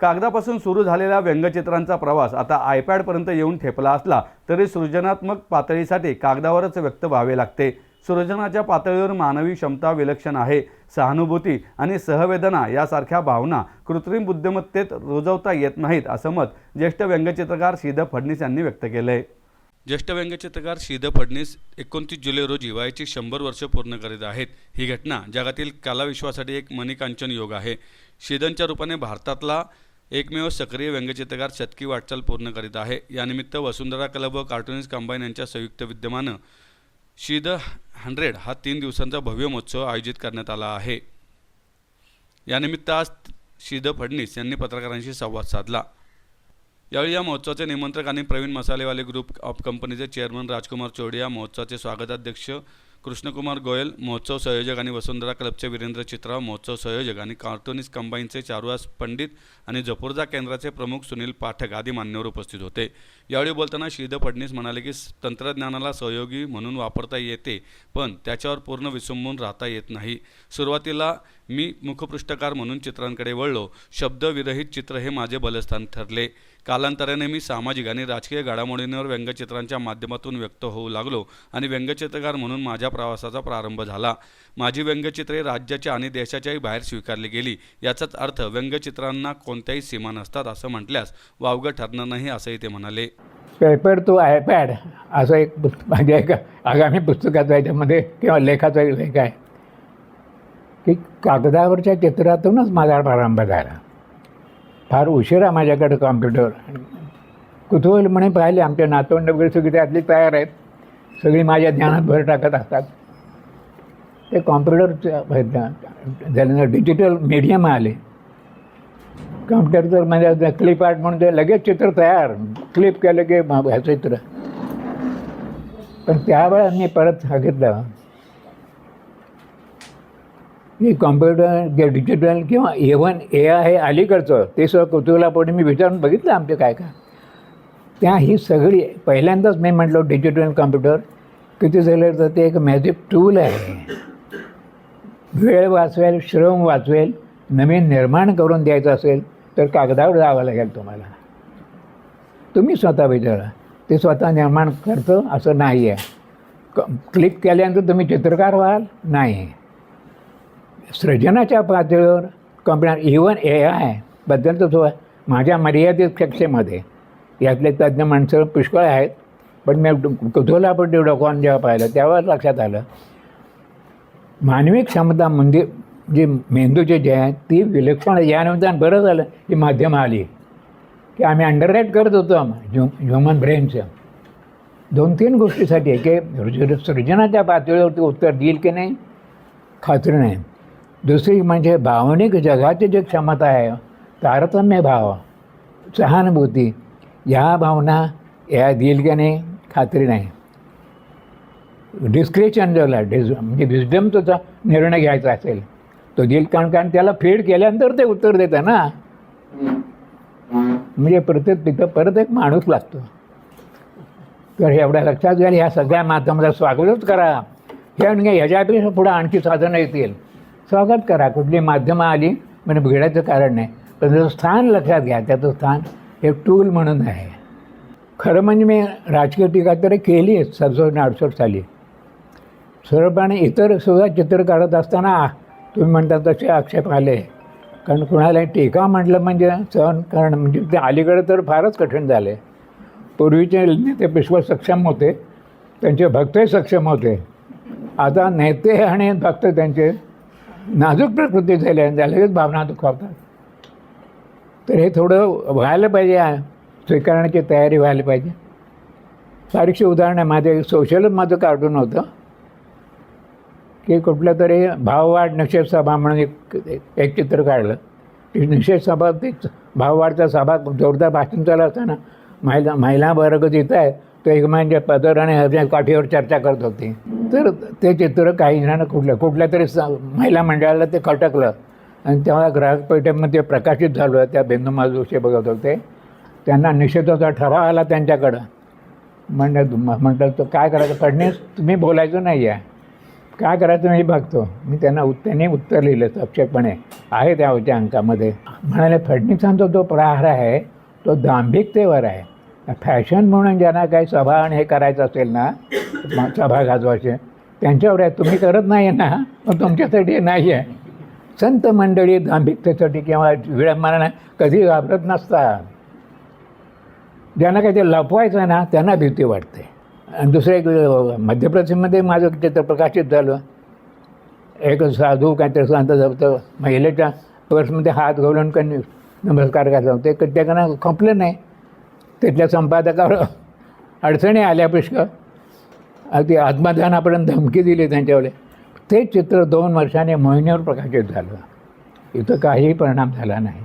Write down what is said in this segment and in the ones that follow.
कागदापासून सुरू झालेला व्यंगचित्रांचा प्रवास आता आयपॅडपर्यंत येऊन ठेपला असला तरी सृजनात्मक पातळीसाठी कागदावरच व्यक्त व्हावे लागते. सृजनाच्या पातळीवर मानवी क्षमता विलक्षण आहे. सहानुभूती आणि सहवेदना यासारख्या भावना कृत्रिम बुद्धिमत्तेत रुजवता येत नाहीत असं मत ज्येष्ठ व्यंगचित्रकार श्रीध फडणीस यांनी व्यक्त केलं आहे ज्येष्ठ व्यंगचित्रकार श्रीध फडणीस एकोणतीस जुलै रोजी वयाची शंभर वर्ष पूर्ण करीत आहेत. ही घटना जगातील कलाविश्वासाठी एक मणिकांचन योग आहे. श्रीधनच्या रूपाने भारतातला एकमेव सक्रिय व्यंगचित्रकार शतकी वाटचाल पूर्ण करीत आहे. यानिमित्त वसुंधरा क्लब व कार्टुनिस्ट कंबाईन यांच्या संयुक्त विद्यमानं शी द हंड्रेड हा तीन दिवसांचा भव्य महोत्सव आयोजित करण्यात आला आहे. यानिमित्त आज शी द फडणीस यांनी पत्रकारांशी संवाद साधला. यावेळी या महोत्सवाचे निमंत्रक आणि प्रवीण मसालेवाले ग्रुप ऑफ कंपनीचे चेअरमन राजकुमार चोडिया महोत्सवाचे स्वागताध्यक्ष कृष्णकुमार गोयल महोत्सव संयोजक आणि वसुंधरा क्लबचे वीरेंद्र चित्राव महोत्सव संयोजक आणि कार्टुनिस्ट कंबाईनचे चारुआस पंडित आणि जपुर्जा केंद्राचे प्रमुख सुनील पाठक आदी मान्यवर उपस्थित होते. यावेळी बोलताना श्रीध फडणीस म्हणाले की तंत्रज्ञानाला सहयोगी म्हणून वापरता येते पण त्याच्यावर पूर्ण विसंबून राहता येत नाही. सुरुवातीला मी मुखपृष्ठकार म्हणून चित्रांकडे वळलो. शब्दविरहित चित्र हे माझे बलस्थान ठरले. कालांतराने मी सामाजिक आणि राजकीय घडामोडींवर व्यंगचित्रांच्या माध्यमातून व्यक्त होऊ लागलो आणि व्यंगचित्रकार म्हणून माझ्या प्रवासाचा प्रारंभ झाला. माझी व्यंगचित्रे राज्याच्या आणि देशाच्याही बाहेर स्वीकारली गेली. याचाच अर्थ व्यंगचित्रांना कोणत्याही सीमा नसतात असं म्हटल्यास वावगं ठरणार नाही असंही ते म्हणाले. पेपर तो आयपॅड असं एक पुस्त माझ्या म्हणजे एका आगामी पुस्तकाचा याच्यामध्ये किंवा लेखाचा एक लेख आहे. की कागदावरच्या चित्रातूनच माझा प्रारंभ झाला. फार उशिरा माझ्याकडे कॉम्प्युटर कुतूहल म्हणे पाहिले आमच्या नातवंड वगैरे सगळी त्यातली तयार आहेत. सगळी माझ्या ज्ञानात भर टाकत असतात. ते कॉम्प्युटरचं झाल्यानंतर डिजिटल मीडियम आले. कॉम्प्युटरचं म्हणजे क्लिप आर्ट म्हणून ते लगेच चित्र तयार. क्लिप केलं की म- ह्याचं चित्र. पण त्यावेळेस मी परत सांगितलं मी कॉम्प्युटर जे डिजिटल किंवा इव्हन ए आय अलीकडचं ते सगळं कुतूहलापोटी मी विचारून बघितलं आमचे काय काय. त्या ही सगळी पहिल्यांदाच मी म्हटलं डिजिटल कॉम्प्युटर किती झालं तर ते एक मॅजिक टूल आहे. वेळ वाचवेल श्रम वाचवेल नवीन निर्माण करून द्यायचं असेल तर कागदावर जावं लागेल तुम्हाला. तुम्ही स्वतः विचारा. ते स्वतः निर्माण करतं असं नाही आहे क क्लिक केल्यानंतर तुम्ही चित्रकार व्हाल? नाही. सृजनाच्या पातळीवर कम्प्युटर इवन ए आयबद्दल तर तो माझ्या मर्यादित कक्षेमध्ये यातले तज्ज्ञ माणसं पुष्कळ आहेत पण मी कुतूहला पण डोकॉन जेव्हा पाहिलं तेव्हा लक्षात आलं. मानवी क्षमता म्हणजे जी मेंदूचे जे आहे ती विलक्षण आहे. या बरं झालं ही माध्यम आली. की आम्ही अंडरराईट करत होतो ह्यु ह्युमन ब्रेनचं दोन तीन गोष्टीसाठी आहे की सृजनाच्या पातळीवरती उत्तर देईल की नाही? खात्री नाही. दुसरी म्हणजे भावनिक जगाची जी क्षमता आहे तारतम्य भाव सहानुभूती या भावना या देईल की नाही. खात्री नाही डिस्क्रिशन ज्याला डिस म्हणजे तुझा निर्णय घ्यायचा असेल तो दिल कारण कारण त्याला फीड केल्यानंतर ते उत्तर देतं ना. म्हणजे प्रत्येक तिथं परत एक माणूस लागतो. तर एवढ्या लक्षात घ्याल ह्या सगळ्या माध्यमाचा स्वागतच करा. हे म्हणजे ह्याच्यापेक्षा पुढं आणखी साधनं येतील. स्वागत करा. कुठली माध्यमं आली म्हणजे बिघडायचं कारण नाही. पण त्याचं स्थान लक्षात घ्या त्याचं स्थान हे टूल म्हणून आहे. खरं म्हणजे मी राजकीय टीका तरी केली आहे सदुसष्ट अडुसष्ट साली सर्वपणे इतर सुद्धा चित्र काढत असताना तुम्ही म्हणता तसे आक्षेप आले. कारण कुणाला टीका म्हटलं म्हणजे सहन करणं म्हणजे ते अलीकडे तर फारच कठीण झाले. पूर्वीचे नेते पिशव सक्षम होते त्यांचे भक्तही सक्षम होते. आता नेते आणि भक्त त्यांचे नाजूक प्रकृती झाले आणि लगेच भावना दुखावतात तर हे थोडं व्हायला पाहिजे स्वीकारण्याची तयारी व्हायला पाहिजे. बारीकशी उदाहरण आहे माझे सोशलच माझं कार्टून होतं. की कुठलं तरी भाववाढ निषेध सभा म्हणून एक एक चित्र काढलं. ती निषेध सभा ती भाववाढचा सभा जोरदार भाषण चालू असताना महिला महिला वर्ग जिथं आहे तो एकमेकांच्या म्हणजे पदर आणि काठीवर चर्चा करत होती. तर ते चित्र काही जणांना कुठलं कुठल्या तरी स महिला मंडळाला ते खटकलं. आणि तेव्हा ग्राहक पेठेमध्ये प्रकाशित झालं त्या बिंदू जोशी बघत होते. त्यांना निषेधाचा ठराव आला त्यांच्याकडं. म्हणलं म्हणलं तो काय करायचं? फडणीस तुम्ही बोलायचं नाही आहे. काय करायचं मी बघतो. मी त्यांना त्यांनी उत्तर लिहिलं सक्षेपणे आहे त्या होत्या अंकामध्ये. म्हणाले फडणीसांचा जो प्रहार आहे तो दांभिकतेवर आहे. फॅशन म्हणून ज्यांना काही सभा आणि हे करायचं असेल ना म- सभा गाजवायचे त्यांच्यावर आहे तुम्ही करत नाही ना मग तुमच्यासाठी नाही आहे संत मंडळी दांभिकतेसाठी किंवा विडंबना कधी घाबरत नसतात. ज्यांना काही ते लपवायचं आहे ना त्यांना भीती वाटते. आणि दुसरं एक मध्य प्रदेशमध्ये माझं चित्र प्रकाशित झालं. एक साधू काहीतरी सांगत जातं महिलेच्या पर्समध्ये हात घालून कधी नमस्कार घातला ते त्याकडनं खपलं नाही. तिथल्या संपादकावर अडचणी आल्या पुष्कळ. अगदी आत्मदानापर्यंत धमकी दिली त्यांच्यावर ते चित्र दोन वर्षाने मोहिनीवर प्रकाशित झालं. इथं काहीही परिणाम झाला नाही.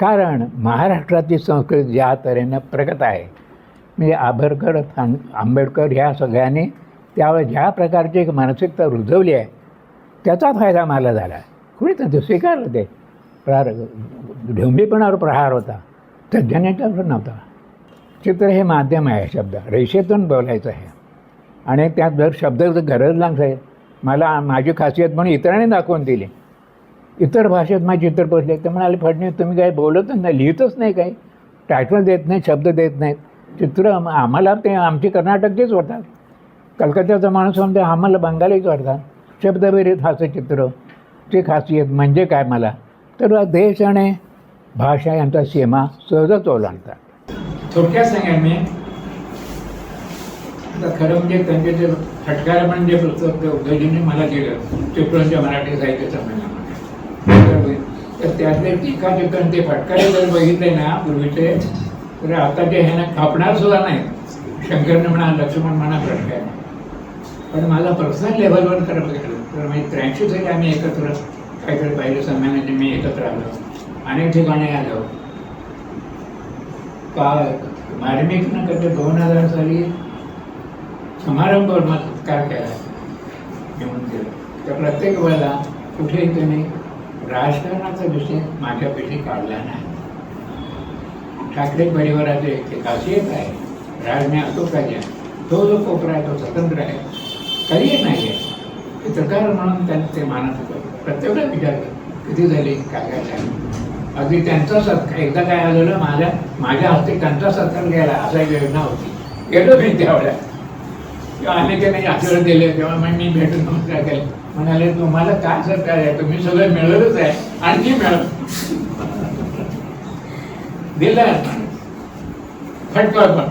कारण महाराष्ट्राची संस्कृती ज्या तऱ्हेनं प्रगत आहे म्हणजे आभरकर आं- आंबेडकर ह्या सगळ्यांनी त्यावेळेस ज्या प्रकारची एक मानसिकता रुजवली आहे त्याचा फायदा मला झाला. कुणी तर स्वीकारलं ते प्रहार ढोंबीपणावर प्रहार होता. सज्जनाच्यावर नव्हता. चित्र हे माध्यम आहे शब्द. रेषेतून बोलायचं आहे. आणि त्यात जर शब्द गरज लागते मला माझी खासियत म्हणून इतरांनी दाखवून दिली. इतर भाषेत माझे चित्र पोचले तर म्हणाले फडणवीस तुम्ही काही बोलतच नाही लिहितच नाही काही. टायटल देत नाही शब्द देत नाहीत. चित्र आम्हाला ते आमची कर्नाटकचेच वाटतात. कलकत्त्याचा माणूस म्हणते आम्हाला बंगालीच वाटतात. शब्दविरहित हास्य चित्र. ची खासियत म्हणजे काय मला? तर देश आणि भाषा यांचा सीमा सहजच ओलांडतात. थोडक्यात सांगा मी आता खरं म्हणजे त्यांचे जे फटकार म्हणजे पुस्तक ते उद्योजींनी मला दिलं चिपळूणच्या मराठी साहित्य संमेलनामध्ये. तर त्यातले टीका चित्रण ते फटकारे जर बघितले ना पूर्वीचे तर आता ते ह्यांना खापणार सुद्धा नाही. शंकरने म्हणा लक्ष्मण म्हणा फटकार. पण मला पर्सनल लेवलवर खरं बघितलं तर म्हणजे त्र्याऐंशी साली आम्ही एकत्र काहीतरी पाहिलं संमेलनाचे मी एकत्र आलो. अनेक ठिकाणी आलो. का मार्मिकनं कधी दोन हजार साली समारंभ मग काय केला घेऊन गेलो. तर प्रत्येक वेळेला कुठेही त्यांनी राजकारणाचा विषय माझ्यापेक्षा काढला नाही. ठाकरे परिवाराचे ते खासियत आहे. राजने असो पाहिजे तो जो कोपरा आहे तो स्वतंत्र आहे. काही नाही आहे? चित्रकार म्हणून त्यांनी ते मानत होतं. प्रत्येकाला विचारलं किती झाली? काय काय झालं? अगदी त्यांचा सत्कार एकदा काय झालं माझ्या माझ्या हस्ते त्यांचा सत्कार घ्यायला असा एक योजना होती. गेलो मी त्यावेळेला. किंवा अनेक नाही आशीर्वाद दिले तेव्हा मग मी भेटून नमस्कार केले? म्हणाले तुम्हाला काय सरकार आहे? तुम्ही सगळं मिळतच आहे. आणखी मिळव. दिलं फटका पण